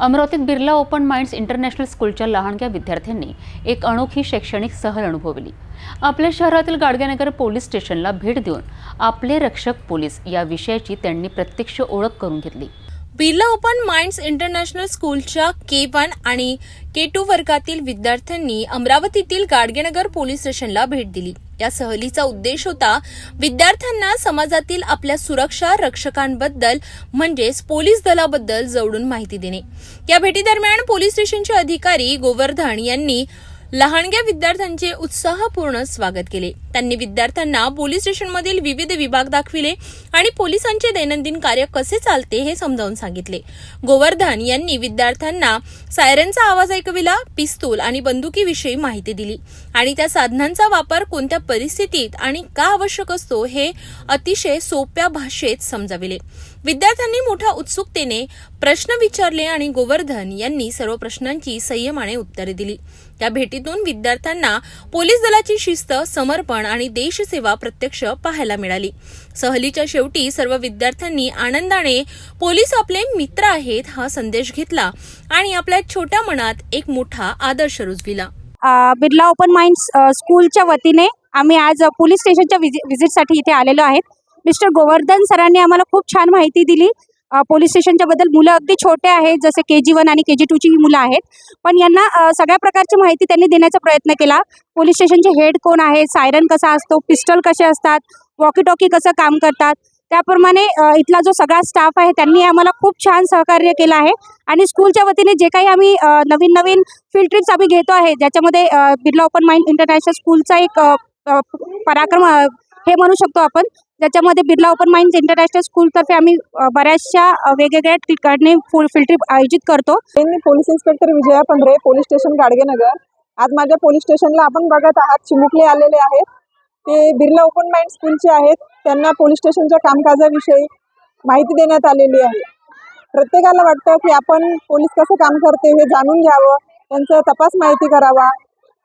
अमरावतीत Birla open minds international स्कूलच्या लहानग्या विद्यार्थ्यांनी एक अनोखी शैक्षणिक सहल अनुभवली. आपल्या शहरातील गाडगेनगर पोलीस स्टेशनला भेट देऊन आपले रक्षक पोलीस या विषयाची त्यांनी प्रत्यक्ष ओळख करून घेतली. बिर्ला ओपन माइंड्स इंटरनॅशनल स्कूलच्या के वन आणि के टू वर्गातील विद्यार्थ्यांनी अमरावतीतील गाडगेनगर पोलीस स्टेशनला भेट दिली. या सहलीचा उद्देश होता विद्यार्थ्यांना समाजातील आपल्या सुरक्षा रक्षकांबद्दल म्हणजेच पोलीस दलाबद्दल जवळून माहिती देणे. या भेटीदरम्यान पोलीस स्टेशनचे अधिकारी गोवर्धन यांनी लहानग्या विद्यार्थ्यांचे उत्साहपूर्ण स्वागत केले. त्यांनी विद्यार्थ्यांना पोलीस स्टेशनमधील विविध विभाग दाखविले आणि पोलिसांचे दैनंदिन कार्य कसे चालते हे समजावून सांगितले. गोवर्धन यांनी विद्यार्थ्यांना सायरनचा आवाज ऐकविला पिस्तूल आणि बंदुकीविषयी माहिती दिली आणि त्या साधनांचा वापर कोणत्या परिस्थितीत आणि का आवश्यक असतो हे अतिशय सोप्या भाषेत समजाविले. विद्यार्थ्यांनी मोठ्या उत्सुकतेने प्रश्न विचारले आणि गोवर्धन यांनी सर्व प्रश्नांची संयमाने उत्तरे दिली. त्या भेटीतून विद्यार्थ्यांना पोलीस दलाची शिस्त समर्पण आणि देशसेवा प्रत्यक्ष पाहायला मिळाली. सहलीच्या शेवटी सर्व विद्यार्थ्यांनी आनंदाने पोलीस आपले मित्र आहेत हा संदेश घेतला आणि आपल्या छोट्या मनात एक मोठा आदर्श रुजविला. बिर्ला ओपन माइंड स्कूलच्या वतीने आम्ही आज पोलीस स्टेशनच्या विजिटसाठी इथे आलेलो आहेत. मिस्टर गोवर्धन सरांनी आम्हाला खूप छान माहिती दिली. पोलीस स्टेशनच्या बद्दल मुलं अगदी छोटे आहेत जसे के जी वन आणि के जी टूची ही मुलं आहेत. पण यांना सगळ्या प्रकारची माहिती त्यांनी देण्याचा प्रयत्न केला. पोलीस स्टेशनचे हेड कोण आहे सायरन कसा असतो पिस्टल कसे असतात वॉकी टॉकी कसं काम करतात त्याप्रमाणे इथला जो सगळा स्टाफ आहे त्यांनी आम्हाला खूप छान सहकार्य केलं आहे. आणि स्कूलच्या वतीने जे काही आम्ही नवीन नवीन फील्ड ट्रिप्स आम्ही घेतो आहे ज्याच्यामध्ये बिर्ला ओपन माइंड इंटरनॅशनल स्कूलचा एक पराक्रम हे म्हणू शकतो आपण. ज्याच्यामध्ये बिर्ला ओपन माइंड इंटरनॅशनल स्कूलतर्फे आम्ही बऱ्याचशा वेगवेगळ्या ठिकाणी फुल फील्ड ट्रिप आयोजित करतो. मी police inspector Vijaya Pandhare police station Gadgenagar. आज माझ्या पोलीस स्टेशनला आपण बघत आहात चिमुकले आलेले आहेत. ते बिर्ला ओपन माइंड स्कूलचे आहेत. त्यांना पोलीस स्टेशनच्या कामकाजाविषयी माहिती देण्यात आलेली आहे. प्रत्येकाला वाटतं की आपण पोलीस कसं काम करते हे जाणून घ्यावं त्यांचा तपास माहिती करावा.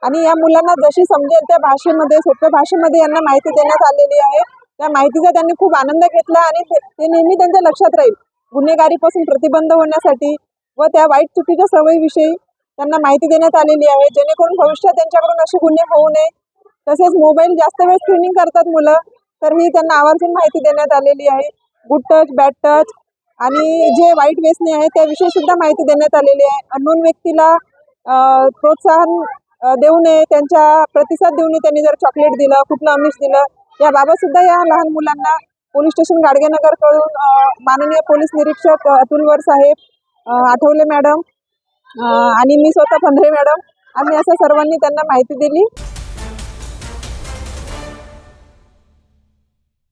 आणि या मुलांना जशी समजेल त्या भाषेमध्ये सोप्या भाषेमध्ये यांना माहिती देण्यात आलेली आहे. त्या माहितीचा त्यांनी खूप आनंद घेतला आणि ते नेहमी त्यांच्या लक्षात राहील. गुन्हेगारीपासून प्रतिबंध होण्यासाठी व त्या वाईट चुकीच्या सवयीविषयी त्यांना माहिती देण्यात आलेली आहे. जेणेकरून भविष्यात त्यांच्याकडून असे गुन्हे होऊ नये. तसेच मोबाईल जास्त वेळ स्क्रीनिंग करतात मुलं तर मी त्यांना आवर्जून माहिती देण्यात आलेली आहे. गुड टच बॅड टच आणि जे वाईट व्यसने आहे त्याविषयी सुद्धा माहिती देण्यात आलेली आहे. अननोन व्यक्तीला प्रोत्साहन देऊ नये त्यांच्या प्रतिसाद देऊ नये त्यांनी जर चॉकलेट दिलं कुठलं आमिष दिलं याबाबत सुद्धा या लहान मुलांना पोलीस स्टेशन गाडगेनगरकडून माननीय पोलीस निरीक्षक अतुलवर अतुल वर साहेब आठवले मॅडम आणि मी स्वतः पंधरे मॅडम आम्ही असं सर्वांनी त्यांना माहिती दिली.